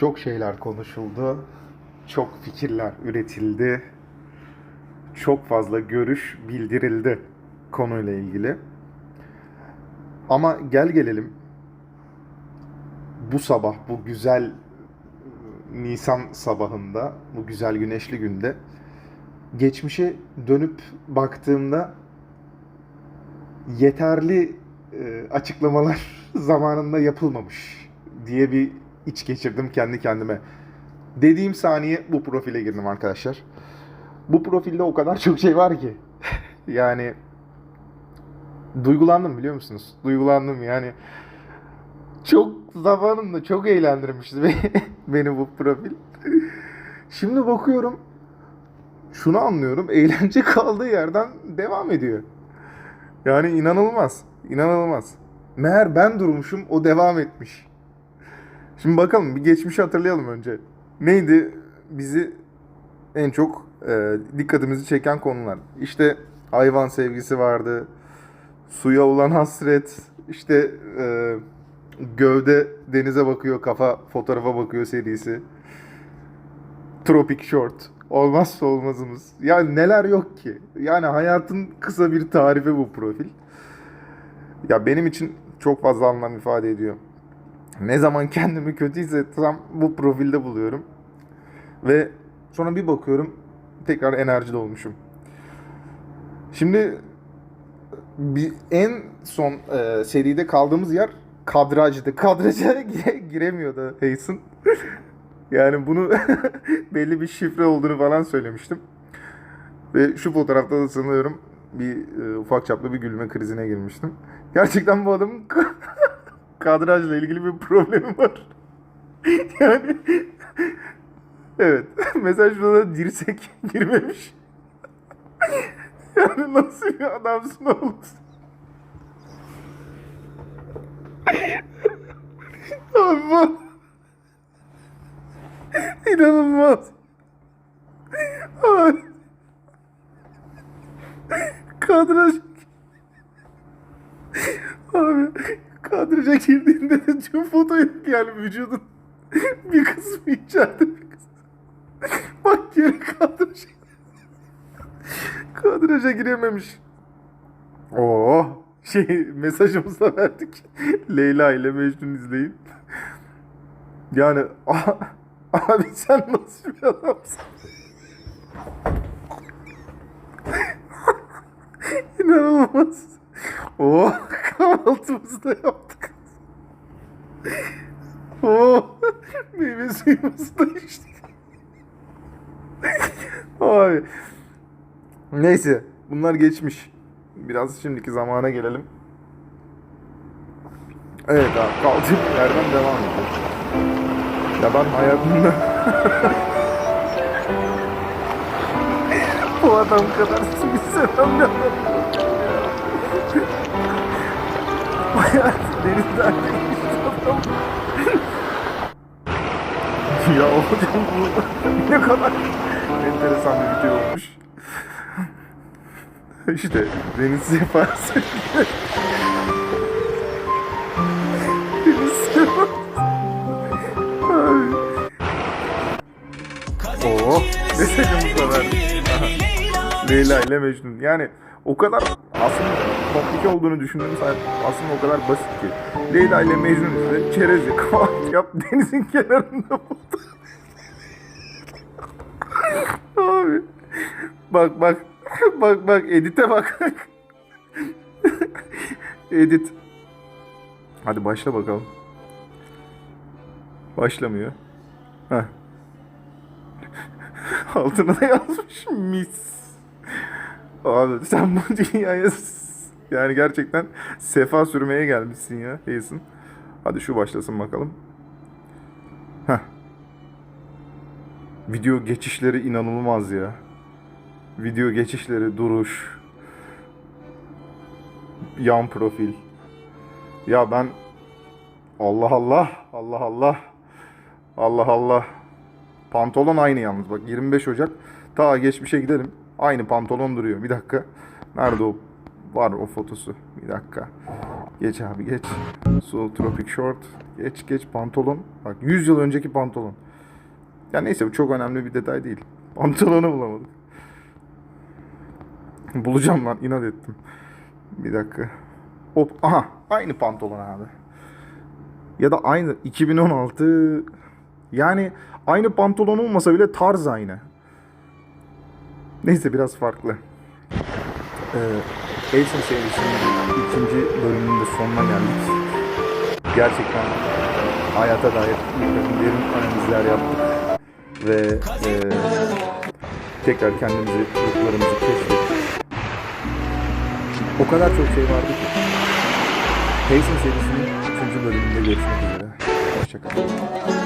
Çok şeyler konuşuldu. Çok fikirler üretildi. Çok fazla görüş bildirildi konuyla ilgili. Ama gel gelelim bu sabah, bu güzel Nisan sabahında, bu güzel güneşli günde geçmişe dönüp baktığımda yeterli e, açıklamalar zamanında yapılmamış diye bir iç geçirdim kendi kendime. Dediğim saniye bu profile girdim arkadaşlar. Bu profilde o kadar çok şey var ki. yani duygulandım biliyor musunuz? Duygulandım yani. Çok zamanında çok eğlendirmişti beni, bu profil. Şimdi bakıyorum şunu anlıyorum. Eğlence kaldığı yerden devam ediyor. Yani inanılmaz. inanılmaz. Meğer ben durmuşum o devam etmiş. Şimdi bakalım bir geçmişi hatırlayalım önce. Neydi bizi en çok e, dikkatimizi çeken konular? İşte hayvan sevgisi vardı. Suya olan hasret. İşte e, gövde denize bakıyor, kafa fotoğrafa bakıyor serisi. Tropic Short. Olmazsa olmazımız. Yani neler yok ki? Yani hayatın kısa bir tarifi bu profil. Ya benim için çok fazla anlam ifade ediyor. Ne zaman kendimi kötü hissetsem bu profilde buluyorum. Ve sonra bir bakıyorum tekrar enerji dolmuşum. Şimdi bir en son e, seride kaldığımız yer kadrajdı. Kadraja gire- giremiyordu Hasan. yani bunu belli bir şifre olduğunu falan söylemiştim. Ve şu fotoğrafta da sanıyorum bir e, ufak çaplı bir gülme krizine girmiştim. Gerçekten bu adamın kadrajla ilgili bir problemi var. yani evet. Mesela şurada da dirsek girmemiş. yani nasıl bir adamsın oğlum? Abi inanılmaz. Abi. Kadraj Abi kadraja girdiğinde de tüm foto yok yani vücudun bir kısmı içeride bir kısmı. Bak geri kadraja. Kadraja girememiş. Oo şey mesajımızı da verdik. Leyla ile Mecnun izleyin. Yani abi sen nasıl bir adamsın? İnanılmaz. Oo kahvaltımızı da yaptık. Oo meyve suyumuzu da içtik. Ay. Neyse bunlar geçmiş. Biraz şimdiki zamana gelelim. Evet abi kaldığım yerden devam edelim. Ya ben hayatımda bu adam kadar sevmem ya. Bayağı denizden adam. ya hocam bu ne kadar enteresan bir video olmuş. İşte deniz sefası. deniz. Ay. Oo, da verdik. Aha. Leyla ile Mecnun. Yani o kadar aslında komplike olduğunu düşündüğüm saat aslında o kadar basit ki. Leyla ile Mecnun ise çerez kahvaltı yap denizin kenarında foto. Abi. Bak bak. Bak bak edite bak. Edit. Hadi başla bakalım. Başlamıyor. Heh. Altına da yazmış mis. Abi sen bu dünyaya yani gerçekten sefa sürmeye gelmişsin ya Hazen. Hadi şu başlasın bakalım. Heh. Video geçişleri inanılmaz ya. Video geçişleri, duruş. Yan profil. Ya ben Allah Allah, Allah Allah. Allah Allah. Pantolon aynı yalnız bak 25 Ocak. Ta geçmişe gidelim. Aynı pantolon duruyor. Bir dakika. Nerede o? Var o fotosu. Bir dakika. Geç abi geç. Soul Tropic Short. Geç geç pantolon. Bak 100 yıl önceki pantolon. Ya neyse bu çok önemli bir detay değil. Pantolonu bulamadık. Bulacağım lan inat ettim. Bir dakika. Hop aha aynı pantolon abi. Ya da aynı 2016 yani aynı pantolon olmasa bile tarz aynı. Neyse biraz farklı. Ee, Asian serisinin ikinci bölümünün de sonuna geldik. Gerçekten hayata dair derin analizler yaptık. Ve e, tekrar kendimizi, ruhlarımızı keşfettik. O kadar çok şey vardı ki. Payson serisinin üçüncü bölümünde görüşmek üzere. Hoşçakalın.